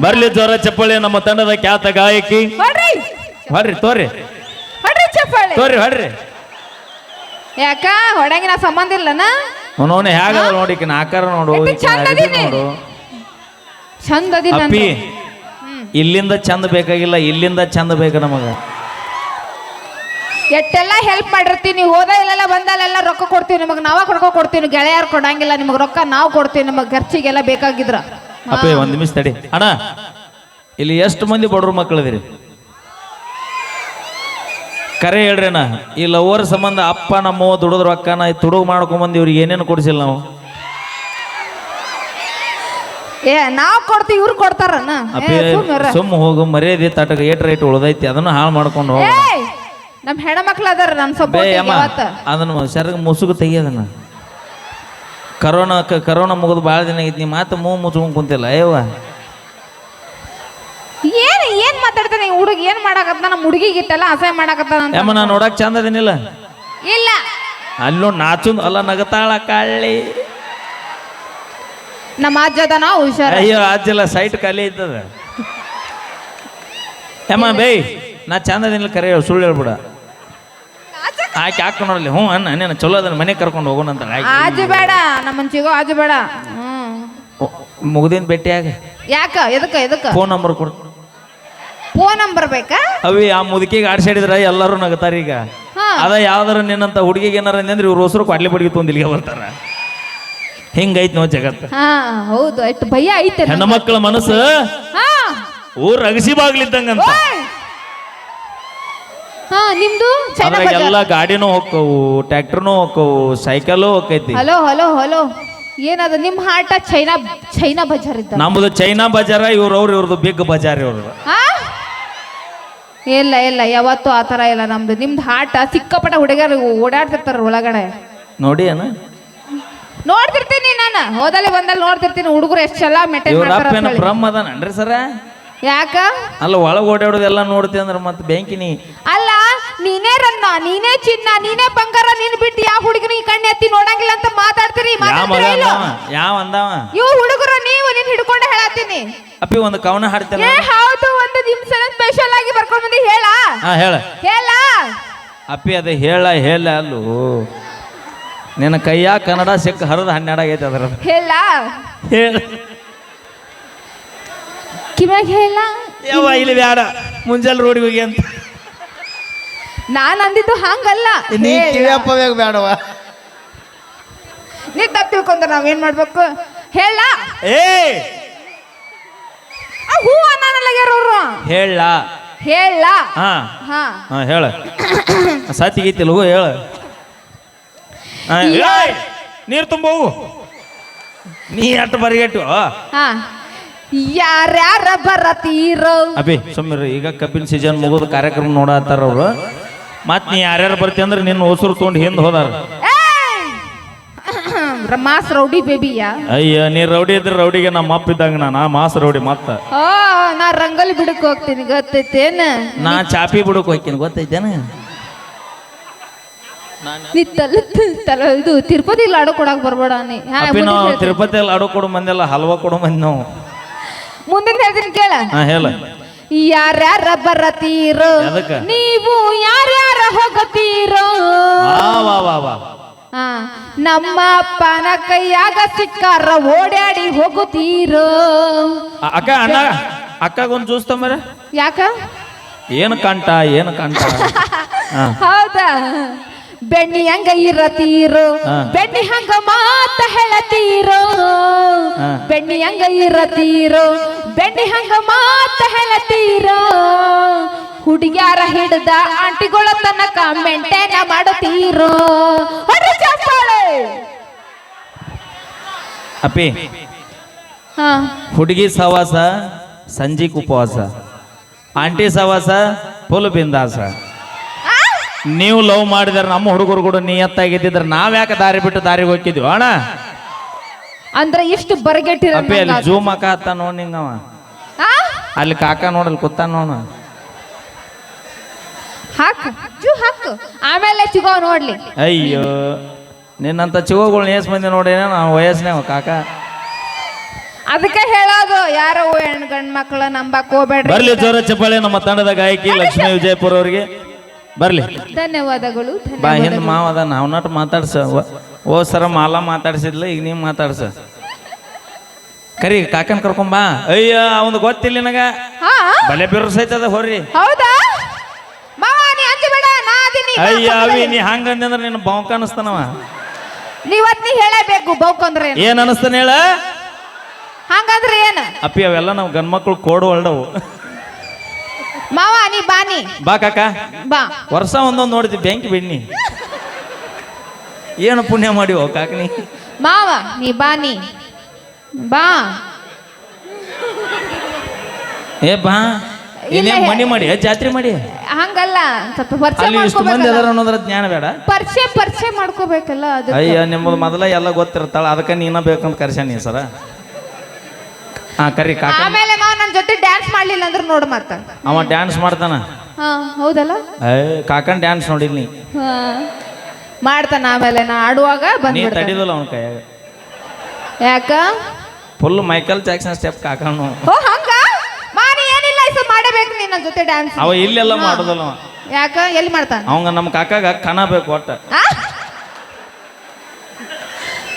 Speaker 1: ಬರ್ಲಿ ಜ್ವರ ಚಪ್ಪಳಿ ನಮ್ಮ ತಂಡದ ಖ್ಯಾತ ಗಾಯಕಿ.
Speaker 2: ಹೊಡ್ರಿ.
Speaker 1: ತೋರಿ.
Speaker 2: ಹೊಡ್ರಿ ಚಪ್ಪಾಳೆ
Speaker 1: ತೋರಿ ಹೊಡ್ರಿ.
Speaker 2: ಯಾಕ? ಹೊಡಂಗಿನ ಸಂಬಂಧ ಇಲ್ಲನ?
Speaker 1: ಅವನವನ ಹೇಗದ ನೋಡಿ ಆಕಾರ ನೋಡು
Speaker 2: ಚಂದದಿ
Speaker 1: ನೋಡು.
Speaker 2: ಚಂದ ಅದಿ
Speaker 1: ಅಪ್ಪಿ ಇಲ್ಲಿಂದ ಚಂದ ಬೇಕಾಗಿಲ್ಲ ಇಲ್ಲಿಂದ ಚಂದ ಬೇಕು ನಮಗ.
Speaker 2: ಎಟ್ಟೆಲ್ಲ ಹೆಲ್ಪ್ ಮಾಡಿರ್ತೀನಿ ಹೋದ ಇಲ್ಲೆಲ್ಲ ಬಂದಲ್ಲೆಲ್ಲ ರೊಕ್ಕ ಕೊಡ್ತೀವಿ ನಿಮಗೆ ನಾವ ಕೊಡ್ಕೊ ಕೊಡ್ತೀವಿ ಗೆಳೆಯರು ಕೊಡಂಗಿಲ್ಲ ನಿಮಗೆ ರೊಕ್ಕ ನಾವು ಕೊಡ್ತೀವಿ ನಿಮಗೆ ಖರ್ಚಿಗೆಲ್ಲ ಬೇಕಾಗಿದ್ರ.
Speaker 1: ಅಪ್ಪ ಒಂದು ನಿಮಿಷ ತಡಿ. ಅಣ್ಣ ಇಲ್ಲಿ ಎಷ್ಟು ಮಂದಿ ಬಡವ್ರ ಮಕ್ಕಳಿದ್ರಿ? ಕರೆ ಹೇಳ್ರಿ ಅಣ್ಣ ಈ ಲವರ್ ಸಂಬಂಧ ಅಪ್ಪ ನಮ್ಮವ್ವ ದುಡಿದ್ರ ಅಕ್ಕನ ತುಡುಗು ಮಾಡ್ಕೊಂಬಂದು ಇವ್ರಿಗೆ ಏನೇನು ಕೊಡಿಸಿಲ್ಲ ನಾವು?
Speaker 2: ಏ ನಾವು ಕೊಡ್ತೀವಿ ಇವ್ರು ಕೊಡ್ತಾರ
Speaker 1: ಅಪ್ಪಿ ಸುಮ್ಮ ಹೋಗು ಮರ್ಯಾದೆ ತಟಕ ಏಟ್ ರೇಟ್ ಉಳ್ದೈತಿ ಅದನ್ನ ಹಾಳು ಮಾಡ್ಕೊಂಡು ಹೋಗು.
Speaker 2: ಏಯ್ ನಮ್ ಹೆಣ್ಮಕ್ಳು ಅದಾರ ನನ್
Speaker 1: ಬೇ
Speaker 2: ಸಪೋರ್ಟ್
Speaker 1: ಅಮ್ಮ ಅದನ್ನ ಸರಗ ಮುಸುಗು ತೆಗಿಯೋದನ್ನ ಕರೋನಾ ಕ- ಕರೋನಾ ಮುಗಿದು ಭಾಳ ದಿನ ಆಗೈತಿ ನೀ ಮಾತು ಮೂ ಮುಚ್ಕೊಂಡು ಕುಂತಿಲ್ಲ ಅಯ್ಯವ್ವ.
Speaker 2: ಏನು ಏನು ಮಾತಾಡ್ತಾನೆ ಈ ಹುಡುಗ ಏನು ಮಾಡಾಕತ್ತ ನಮ್ಮ ಹುಡುಗಿಗೆ ಇಟ್ಟಲ್ಲ ಅಸಹ್ಯ ಮಾಡಾಕತ್ತಾನ ಅಂತ.
Speaker 1: ನಾನು ನಾ ನೋಡಕ್ ಚಂದ ಅದೇನಿಲ್ಲ.
Speaker 2: ಇಲ್ಲ.
Speaker 1: ಅಲ್ಲಿ ನೋಡಿ ನಾಚುಂದ್ ಅಲ್ಲ ನಗತಾಳ ಕಳ್ಳಿ.
Speaker 2: ನಮ್ಮ ಅಜ್ಜದನ ಹುಷಾರ.
Speaker 1: ಅಯ್ಯೋ ಅಜ್ಜಲ್ಲ ಸೈಟ್ ಖಾಲಿ ಇದ್ದದ. ಏಮ್ಮ ಬೈ ನಾ ಚಂದ ಅದೇನಿಲ್ಲ ಕರೆ ಹೇಳು, ಸುಳ್ಳು ಹೇಳ್ಬಿಡ. ಆಕೆ ಹಾಕ ನೋಡಲಿ ಹ್ಞೂ ಅಣ್ಣ ನೀನು ಚಲೋ ಅದನ್ನ ಮನೆಗೆ ಕರ್ಕೊಂಡು ಹೋಗೋಣ ಅಂತ
Speaker 2: ಆಜು ಬೇಡ ನಮ್ಮನ್ ಚಿಗೋ ಆಜು ಬೇಡ. ಹ್ಮ್.
Speaker 1: ಮುಗ್ದಿನ ಭೇಟಿಯಾಗ
Speaker 2: ಯಾಕ ಎದಕ್ಕ ಎದಕ್ಕ?
Speaker 1: ಫೋನ್ ನಂಬರ್ ಕೊಡು.
Speaker 2: ಫೋನ್ ನಂಬರ್ ಬೇಕಾ?
Speaker 1: ಅವಿ ಆ ಮುದುಕಿಗೆ ಆಡ್ಸಾಡಿದ್ರ ಎಲ್ಲರೂ ನಗತಾರ ಈಗ.
Speaker 2: ಹಾ.
Speaker 1: ಅದ ಯಾವ್ದಾರ ನಿನ್ನಂತ ಹುಡುಗಿಗೆ ಏನಾರ ಅಂದ್ರೆ ಇವ್ರ ಹೊಸರು ಕೊಡ್ಲಿ ಬಡಿಗೆ ತೊಂದಿಲ್ಗೆ ಬರ್ತಾರ. ಹಿಂಗೈತ್ ನೋ ಜಗತ್.
Speaker 2: ಹಾ ಹೌದು ಅಷ್ಟು ಭಯ ಐತೆ
Speaker 1: ಹೆಣ್ಣು ಮಕ್ಕಳ ಮನಸ್ಸು
Speaker 2: ಹಾ.
Speaker 1: ಊರ್ ಅಗಸಿ ಬಾಗ್ಲಿದ್ದಂಗಂತ!
Speaker 2: ಹಾ ನಿಮ್ದು? ಚೈನಾ
Speaker 1: ಅದ್ರಾಗ
Speaker 2: ಬಜಾರ್.
Speaker 1: ಎಲ್ಲ ಗಾಡಿನೂ ಹೋಕ್ಕವು ಟ್ರ್ಯಾಕ್ಟರ್ನೂ ಹೋಕ್ಕವು ಸೈಕಲ್ ಹೋಗೈತಿ
Speaker 2: ಹಲೋ ಹಲೋ ಹಲೋ. ಏನದ ನಿಮ್ ಹಾಟ ಚೈನಾ ಚೈನಾ ಬಜಾರ್ ಇದ್ದ?
Speaker 1: ನಮ್ದು ಚೈನಾ ಬಜಾರ ಇವ್ರವ್ರು ಇವ್ರದ್ದು ಬಿಗ್ ಬಜಾರ್ ಇವ್ರದ್ದು.
Speaker 2: ಹಾ? ಇಲ್ಲ ಇಲ್ಲ ಯಾವತ್ತೂ ಆ ಥರ ಇಲ್ಲ ನಮ್ದು. ನಿಮ್ದು ಹಾಟ ಸಿಕ್ಕಾಪಟ್ಟ ಹುಡುಗರು ಓಡಾಡ್ತಿರ್ತಾರ ಒಳಗಡೆ.
Speaker 1: ನೋಡಿ ಅಣ್ಣ.
Speaker 2: ನೋಡ್ತಿರ್ತೀನಿ ನಾನು. ಹೋದಲ್ಲಿ ಬಂದಲ್ಲಿ ನೋಡ್ತಿರ್ತೀನಿ. ಹುಡುಗರು ಎಷ್ಟು ಚಲ ಮೆಟೇನ್
Speaker 1: ಇವ್ರ
Speaker 2: ಮಾಡ್ತಾರ
Speaker 1: ಅಪ್ಪ ಏನ ಬ್ರಹ್ಮ ಅದಾನನ್ರಿ ಸರ?
Speaker 2: ಯಾಕ?
Speaker 1: ಅಲ್ಲ ಒಳಗೆ ಓಡಾಡೋದೆಲ್ಲ ನೋಡ್ತಿ ಅಂದ್ರೆ ಮತ್ತೆ ಬ್ಯಾಂಕಿನಿ
Speaker 2: ಅಲ್ಲ ನೀನೇ ರನ್ನ ನೀನೇ ಚಿನ್ನ ನೀನೇ ಬಂಗಾರ ನೀನ್ ಬಿಟ್ಟು ಯಾವ ಹುಡುಗನ ಈ ಕಣ್ಣು ಎತ್ತಿ ನೋಡಂಗಿಲ್ಲ ಅಂತ ಮಾತಾಡ್ತೀರಿ?
Speaker 1: ಯಾವ ಮಗ
Speaker 2: ಮಾತಾಡ್ತೀರಾ ಇಲ್ಲೋ?
Speaker 1: ಅಂದಾವ ಯಾವ ಅಂದಾವ?
Speaker 2: ಇವು ಹುಡುಗರು ನೀವು ನೀನ್ ಹಿಡ್ಕೊಂಡು ಹೇಳತ್ತೀನಿ.
Speaker 1: ಅಪ್ಪಿ ಒಂದು ಕವನ ಹಾಡ್ತೀನಿ
Speaker 2: ಏ ಹೌದು ಒಂದು ನಿಮಿಷ ಸ್ಪೆಷಲ್ ಆಗಿ ಬರ್ಕೊಂಡ್ ಬಂದಿ ಹೇಳ.
Speaker 1: ಹಾ ಹೇಳ.
Speaker 2: ಹೇಳ.
Speaker 1: ಅಪ್ಪಿ ಅದ ಹೇಳ ಹೇಳ ಅಲ್ಲೂ ನಿನ್ನ ಕೈಯ ಕನ್ನಡ ಸಿಕ್ಕ ಹರಿದ ಹನ್ನೆರಡಾಗೈತೆ ಅದರ
Speaker 2: ಹೇಳ.
Speaker 1: ಹೇಳ.
Speaker 2: ಕಿವ್ಯಾಗ ಹೇಳ?
Speaker 1: ಇಲ್ಲಿ ಬ್ಯಾಡ. ಮುಂಜಾನೆ ರೋಡಿಗೆ ಹೋಗಿ ಅಂತ.
Speaker 2: ನಾನು ಅಂದಿದ್ದು ಹಂಗಲ್ಲ.
Speaker 1: ನೀ
Speaker 2: ಹೇಳ.
Speaker 1: ಕಿವಿಯಪ್ಪ ಬೇಗ ಬೇಡವ
Speaker 2: ನೀ ತಪ್ಪು ತಿಳ್ಕೊಂಡ್ರೆ ನಾವೇನ್ ಮಾಡ್ಬೇಕು? ಹೇಳ.
Speaker 1: ಏ!
Speaker 2: ಆ, ಹೂ ಅನ್ನಲ್ಲ ಅವ್ರು?
Speaker 1: ಹೇಳ.
Speaker 2: ಹೇಳ.
Speaker 1: ಹಾ.
Speaker 2: ಹಾ.
Speaker 1: ಹಾ ಹೇಳ. ಸತಿಗೈತಿಲ್ಲ ಹೋಗು ಹೇಳ! ನೀರು ತುಂಬವು ನೀ ಅಟ್ಟು ಬರಿಗಟ್ಟು
Speaker 2: ಹಾ. ಯಾರ್ಯಾರ ಬರತೀರೋ.
Speaker 1: ಅಭಿ ಸುಮ್ಮನೆ ಈಗ ಕಪಿಲ್ ಸೀಸನ್ ಮುಗಿದ ಕಾರ್ಯಕ್ರಮ ನೋಡತ್ತಾರ ಅವರು. ಮತ್ ನೀ ಯಾರ್ಯಾರು ಬರ್ತಿ ಅಂದ್ರೆ ನಿನ್ನ ಹೊಸರು ತೊಗೊಂಡು ಹಿಂದೆ ಹೋದಾರ!
Speaker 2: ಮಾಸ್ ರೌಡಿ ಬೇಬಿಯಾ
Speaker 1: ಅಯ್ಯ ನೀ ರೌಡಿ ಇದ್ರೆ ರೌಡಿಗೆ ನಮ್ಮ ಅಪ್ಪ ಇದ್ದಂಗ ನಾನು? ಆ ಮಾಸ್ ರೌಡಿ ಮತ್ತ.
Speaker 2: ನಾ ರಂಗೋಲಿ ಬಿಡಕ್ ಹೋಗ್ತೀನಿ ಗೊತ್ತೈತೇನ?
Speaker 1: ನಾ ಚಾಪಿ ಬಿಡಕ್ ಹೋಗ್ತೀನಿ ಗೊತ್ತೈತೇನ?
Speaker 2: ನೀ ತಲೆ ತಲೆ ಇದು ತಿರುಪತಿ ಲಾಡು ಕೊಡಕ್ ಬರ್ಬೇಡ ನೀ. ಹಾ,
Speaker 1: ಅಪ್ಪಿ
Speaker 2: ಮುಂದಿನ್
Speaker 1: ನಾವು
Speaker 2: ಹೇಳ್ತೀನಿ.
Speaker 1: ತಿರುಪತಿಯಲ್ಲಿ ಆಡೋ ಕೊಡು ಮಂದಿಲ್ಲ ಹಲ್ವಾ ಕೊಡು ಮಂದಿ ನಾವು.
Speaker 2: ಮುಂದಿನ ಹೇಳ್ತೀನಿ ಕೇಳ.
Speaker 1: ಹಾ ಹೇಳ.
Speaker 2: ಯಾರ್ಯಾರ ಬರತೀರೋ
Speaker 1: ಎದಕ್ಕ?
Speaker 2: ನೀವು ಯಾರ್ಯಾರ ಹೋಗತೀರೋ.
Speaker 1: ವಾ ವಾ ವಾ ವಾ.
Speaker 2: ಹಾ ನಮ್ಮ ಅಪ್ಪನ ಕೈಯಾಗ ಸಿಕ್ಕಾರ ಓಡಾಡಿ ಹೋಗುತ್ತೀರೋ.
Speaker 1: ಅಕ್ಕ ಅಣ್ಣ ಅಕ್ಕಗೊಂದು ಜ್ಯೂಸ್ ತಂಬರ
Speaker 2: ಯಾಕ?
Speaker 1: ಏನು ಕಂಟ ಏನು ಕಂಟ ಹಾ.
Speaker 2: ಹೌದಾ? ಬೆಣ್ಣಿ ಹಂಗ ಇರತೀರೋ. ಬೆಣ್ಣಿ ಹಂಗ ಮಾತ ಹೇಳತೀರೋ. ಬೆಣ್ಣಿ ಹಂಗ ಇರತೀರೋ? ಬೆಣ್ಣಿ ಹಂಗ ಮಾತ ಹೇಳತೀರೋ? ಹುಡುಗ್ಯಾರ ಹಿಡ್ದ ಆಂಟಿಗಳ ತನಕ ಮೆಂಟೇನ ಮಾಡತೀರೋ?
Speaker 1: ಅಪ್ಪಿ.
Speaker 2: ಹಾ.
Speaker 1: ಹುಡುಗಿ ಸವಾಸ ಸಂಜೀಕ್ ಉಪವಾಸ. ಆಂಟಿ ಸವಾಸ ಫುಲ್ ಬಿಂದಾಸ? ನೀವು ಲವ್ ಮಾಡಿದ್ರೆ ನಮ್ಮ ಹುಡುಗರು ಕೂಡ ನಿಯತ್ತಾಗಿದ್ದಿದ್ರೆ ನಾವ್ ಯಾಕೆ ದಾರಿ ಬಿಟ್ಟು ದಾರಿಗೆ ಹೋಗಿದ್ವಿ ಅಣ್ಣ?
Speaker 2: ಅಂದ್ರ ಇಷ್ಟು ಬರಗೆಟ್ಟಿರ
Speaker 1: ಅಪ್ಪಿ ಅಲ್ಲಿ ಜೂಮ್ ಅಕ್ಕ ಹತ್ತ ನೋಡ್ ನಿಂಗವ. ಅಲ್ಲಿ ಕಾಕ ನೋಡಲ್ ಕೂತ ನೋಡ.
Speaker 2: ಹಾಕು ಜೂ ಹಾಕು. ಆಮೇಲೆ ಚಿಗೋ ನೋಡ್ಲಿ.
Speaker 1: ಅಯ್ಯೋ ನಿನ್ನಂತ ಚಿಗೋಗಳು ಏಸ್ ಮಂದಿ ನೋಡೇನ ನಾವು ವಯಸ್ಸಿನ ಕಾಕ?
Speaker 2: ಅದಕ್ಕೆ ಹೇಳೋದು ಯಾರೋ ಹೆಣ್ಣು ಗಂಡ್ ಮಕ್ಳ ನಂಬಕ್ ಹೋಗ್ಬೇಡ್ರಿ
Speaker 1: ಬರ್ಲಿ ಜೋರ ಚಪ್ಪಾಳೆ ನಮ್ಮ ತಂಡದ ಗಾಯಕಿ ಲಕ್ಷ್ಮೀ ವಿಜಯಪುರ ಅವ್ರಿಗೆ. ಬರ್ಲಿ.
Speaker 2: ಧನ್ಯವಾದಗಳು
Speaker 1: ಬಾ ಹಿಂದ್ ಮಾವ ಅದ ನಾವ್ ನಟ್ ಮಾತಾಡ್ಸ. ಓ ಸರ ಮಾಲ ಮಾತಾಡ್ಸಿದ್ಲ ಈಗ ನೀವ್ ಮಾತಾಡ್ಸ. ಕರಿ ಕಾಕನ್ ಕರ್ಕೊಂಬಾ ಅಯ್ಯ ಅವನ್ ಗೊತ್ತಿಲ್ಲ ನನಗ.
Speaker 2: ಹಾ?
Speaker 1: ಬಲೆ ಬಿರು ಸಹಿತ ಅದ ಹೊರ್ರಿ.
Speaker 2: ಹೌದಾ? ಮಾವ ನೀ ಅಂಜಬೇಡ ನಾ ಅದೀನಿ ಬಾ,
Speaker 1: ಅಯ್ಯ ಅವಿ. ನೀ ಹಂಗ ಅಂದ್ರ ನಿನ್ನ ಬೌಕ ಅನಿಸ್ತಾನವ
Speaker 2: ನೀವತ್ ನೀ ಹೇಳಬೇಕು ಬೌಕ್ ಅಂದ್ರೆ
Speaker 1: ಏನ್? ಅನಿಸ್ತಾನ ಹೇಳ?
Speaker 2: ಹಂಗಂದ್ರೆ ಏನ್?
Speaker 1: ಅಪ್ಪಿ ಅವೆಲ್ಲ ನಾವು ಗಂಡ್ಮಕ್ಳು ಕೋಡು ಹೊಲ್ಡವು
Speaker 2: ಮಾವ ನೀ ಬಾನಿ
Speaker 1: ಬಾ ಕಾಕ.
Speaker 2: ಬಾ.
Speaker 1: ವರ್ಷ ಒಂದೊಂದು ನೋಡ್ತಿ ಬೆಂಕಿ ಬಿಡ್ನಿ. ಏನು ಪುಣ್ಯ ಮಾಡಿವೋ ಕಾಕನಿ
Speaker 2: ಮಾವ ನೀ ಬಾನಿ ಬಾ.
Speaker 1: ಏ ಬಾ. ಇನ್ನೇನ್ ಮನಿ ಮಾಡಿ ಜಾತ್ರೆ ಮಾಡಿ?
Speaker 2: ಹಂಗಲ್ಲ ಸ್ವಲ್ಪ ಪರಿಚಯ
Speaker 1: ಅಲ್ಲಿ ಇಷ್ಟು ಮಂದಿ ಅದಾರ
Speaker 2: ಮಾಡ್ಕೋಬೇಕಲ್ಲ
Speaker 1: ಅನ್ನೋದ್ರ ಜ್ಞಾನ ಬೇಡ.
Speaker 2: ಪರಿಚಯ ಪರಿಚಯ ಮಾಡ್ಕೋಬೇಕಲ್ಲ ಅದು
Speaker 1: ಅಯ್ಯ ನಿಮ್ಮದು ಮೊದಲ ಎಲ್ಲ ಗೊತ್ತಿರ್ತಾಳ ಅದಕ್ಕೆ ನೀನ ಬೇಕಂತ ಕರ್ಸ್ಯಾನಿ ಸರ. ಹಾ ಕರಿ ಕಾಕ.
Speaker 2: ಆಮೇಲೆ ಮಾವ ನನ್ನ ಜೊತೆ ಡ್ಯಾನ್ಸ್ ಮಾಡ್ಲಿಲ್ಲ ಅಂದ್ರೆ ನೋಡು ಮತ್ತ.
Speaker 1: ಅವ ಡ್ಯಾನ್ಸ್ ಮಾಡ್ತಾನ.
Speaker 2: ಹಾ ಹೌದಲ್ಲ?
Speaker 1: ಏ ಕಾಕನ್ ಡ್ಯಾನ್ಸ್ ನೋಡಿರ್ಲಿ ನೀ.
Speaker 2: ಹಾ ಮಾಡ್ತಾನ ಆಮೇಲೆ ನಾ ಆಡುವಾಗ
Speaker 1: ನೀ
Speaker 2: ಬಂದ್ಬಿಡ್ತಾನೆ
Speaker 1: ತಡಿದಿಲ್ಲ ಅವನ ಕೈಯಾಗ.
Speaker 2: ಯಾಕ?
Speaker 1: ಫುಲ್ ಮೈಕಲ್ ಜಾಕ್ಸನ್ ಸ್ಟೆಪ್ ಕಾಕನು.
Speaker 2: ಓ ಹಂಗ? ಏನಿಲ್ಲ ಇದು ಮಾಡಬೇಕು ನೀನ್ ನನ್ನ ಜೊತೆ ಡ್ಯಾನ್ಸ್
Speaker 1: ಅವ ಇಲ್ಲೆಲ್ಲ ಮಾಡೋದಲ್ಲ ಅವ.
Speaker 2: ಯಾಕ? ಎಲ್ಲಿ ಮಾಡ್ತಾನ?
Speaker 1: ಅವಂಗ ನಮ್ಮ ಕಾಕಾಗ ಕಣ ಬೇಕು ಒಟ್ಟ.
Speaker 2: ಆ?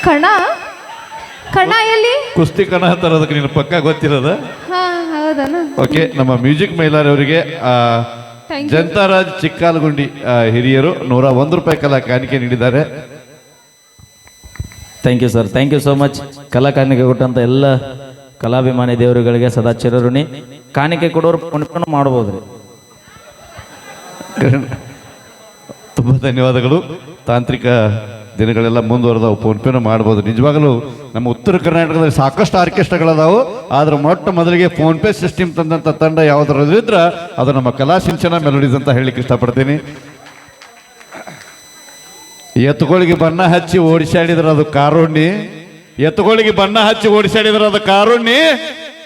Speaker 2: ಕಣ? ಕಣ ಎಲ್ಲಿ?
Speaker 3: ಕುಸ್ತಿ ಕಣ ಅದಕ್ಕೆ ನೀನು ಪಕ್ಕ ಗೊತ್ತಿರೋದ?
Speaker 2: ಹಾ ಹೌದನ?
Speaker 3: ಓಕೆ ನಮ್ಮ ಮ್ಯೂಸಿಕ್ ಮೈಲಾರವರಿಗೆ ಅವರಿಗೆ
Speaker 2: Thank you.
Speaker 3: ಜಂತಾರಾಜ್ ಚಿಕ್ಕಾಲಗುಂಡಿ ಆ, ಹಿರಿಯರು ನೂರ ಒಂದು ರೂಪಾಯಿ ಕಲಾ ಕಾಣಿಕೆ ನೀಡಿದ್ದಾರೆ.
Speaker 1: Thank you sir thank you so much ಕಲಾ ಕಾಣಿಕೆ ಕೊಟ್ಟಂತ ಎಲ್ಲ ಕಲಾಭಿಮಾನಿ ದೇವರುಗಳಿಗೆ ಸದಾ ಚಿರಋಣಿ. ಕಾಣಿಕೆ ಕೊಡೋರು ಪುಣ್ಯವನ್ನು ಮಾಡ್ಬೋದ್ರಿ.
Speaker 3: ತುಂಬ ಧನ್ಯವಾದಗಳು. ತಾಂತ್ರಿಕ ದಿನಗಳೆಲ್ಲ ಮುಂದುವರೆದವು. ಫೋನ್ ಪೇನ ಮಾಡ್ಬೋದು. ನಿಜವಾಗಲೂ ನಮ್ಮ ಉತ್ತರ ಕರ್ನಾಟಕದಲ್ಲಿ ಸಾಕಷ್ಟು ಆರ್ಕೆಸ್ಟ್ರಾಗಳದಾವು. ಆದ್ರೆ ಮೊಟ್ಟ ಮೊದಲಿಗೆ ಫೋನ್ ಪೇ ಸಿಸ್ಟಮ್ ತಂದಂಥ ತಂಡ ಯಾವ್ದಾದ್ರು ಇದ್ರೆ ಅದು ನಮ್ಮ ಕಲಾ ಸಿಂಚನ ಮೆಲೋಡೀಸ್ ಅಂತ ಹೇಳಲಿಕ್ಕೆ ಇಷ್ಟಪಡ್ತೀನಿ. ಎತ್ತುಗಳಿಗೆ ಬಣ್ಣ ಹಚ್ಚಿ ಓಡಿಸಾಡಿದ್ರೆ ಅದು ಕಾರುಣ್ಣಿ ಎತ್ತುಗಳಿಗೆ ಬಣ್ಣ ಹಚ್ಚಿ ಓಡಿಸಾಡಿದ್ರೆ ಅದು ಕಾರುಣ್ಣಿ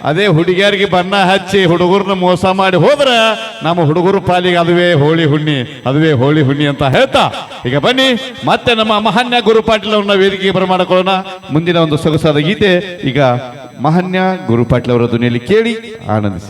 Speaker 3: ಅದೇ ಹುಡುಗಿಯರಿಗೆ ಬಣ್ಣ ಹಚ್ಚಿ ಹುಡುಗರನ್ನ ಮೋಸ ಮಾಡಿ ಹೋದ್ರೆ ನಮ್ಮ ಹುಡುಗರು ಪಾಲಿಗೆ ಅದುವೇ ಹೋಳಿ ಹುಣ್ಣಿ, ಅದುವೇ ಹೋಳಿ ಹುಣ್ಣಿ ಅಂತ ಹೇಳ್ತಾ. ಈಗ ಬನ್ನಿ, ಮತ್ತೆ ನಮ್ಮ ಮಹನ್ಯ ಗುರು ಪಾಟೀಲ್ ಅವ್ರನ್ನ ವೇದಿಕೆಗೆ ಮುಂದಿನ ಒಂದು ಸೊಗಸಾದ ಗೀತೆ, ಈಗ ಮಹನ್ಯ ಗುರು ಪಾಟೀಲ್ ಅವರ ಧ್ವನಿಯಲ್ಲಿ ಕೇಳಿ ಆನಂದಿಸಿ.